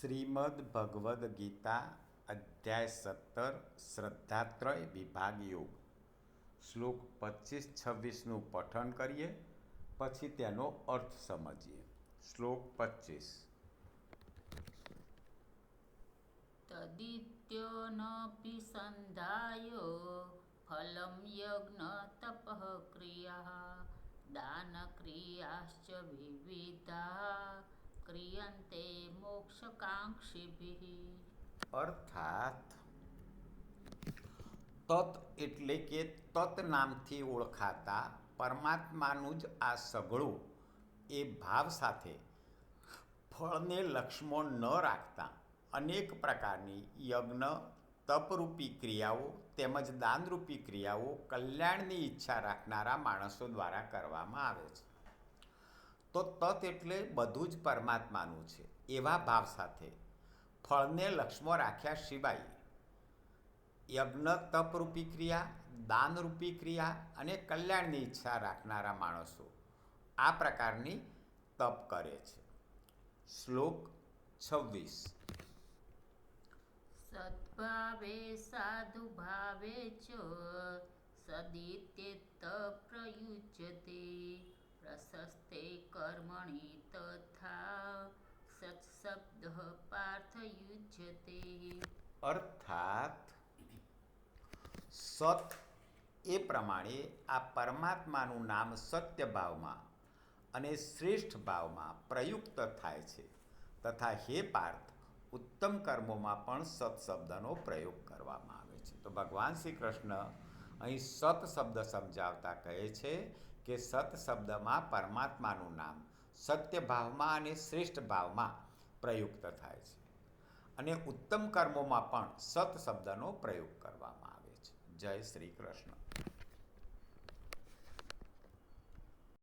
શ્રીમદ ભગવદ્ ગીતા અધ્યાય સત્તર, શ્રદ્ધાત્રય વિભાગ યોગ. શ્લોક પચીસ છવ્વીસનું પઠન કરીએ, પછી તેનો અર્થ સમજીએ. શ્લોક પચીસ. તદિત્યોનપી સંધાયો ફલમ યજ્ઞ તપઃ ક્રિયા દાનક્રિયાશ્ચ વિવિધા ક્રિયન્તે મોક્ષકાંક્ષીભિઃ અર્થાત, તત એટલે કે તત નામથી ઓળખાતા પરમાત્માનું જ આ સઘળું એ ભાવ સાથે ફળને લક્ષ્મણ ન રાખતા. અનેક પ્રકારની યજ્ઞ, તપરૂપી ક્રિયાઓ તેમજ દાનરૂપી ક્રિયાઓ કલ્યાણની ઈચ્છા રાખનારા માણસો દ્વારા કરવામાં આવે છે. તો તત એટલે બધું જ પરમાત્માનું છે, એવા ભાવ સાથે. ફળને લક્ષ્મો રાખ્યા સિવાય યજ્ઞ, તપરૂપી ક્રિયા, દાનરૂપી ક્રિયા અને કલ્યાણની ઈચ્છા રાખનારા માણસો આ પ્રકારની તપ કરે છે. શ્લોક છવ્વીસ. સદભાવે સાધુ ભાવે ચ સદિત્ય પ્રયુજતે કર્મણિ તથા સત્શબ્દ પાર્થ યુજ્યતે અર્થાત સત એ પ્રમાણે આ પરમાત્માનું નામ સત્ય ભાવમાં અને શ્રેષ્ઠ ભાવમાં પ્રયુક્ત થાય છે તથા હે પાર્થ, ઉત્તમ કર્મોમાં પણ સત શબ્દનો પ્રયોગ કરવામાં આવે છે. તો ભગવાન શ્રી કૃષ્ણ અહીં સત શબ્દ સમજાવતા કહે છે કે સત શબ્દમાં પરમાત્માનું નામ, સત્ય ભાવમાં અને શ્રેષ્ઠ ભાવમાં પ્રયુક્ત થાય છે. અને ઉત્તમ કર્મોમાં પણ સત શબ્દનો પ્રયોગ કરવામાં આવે છે. જય શ્રી કૃષ્ણ.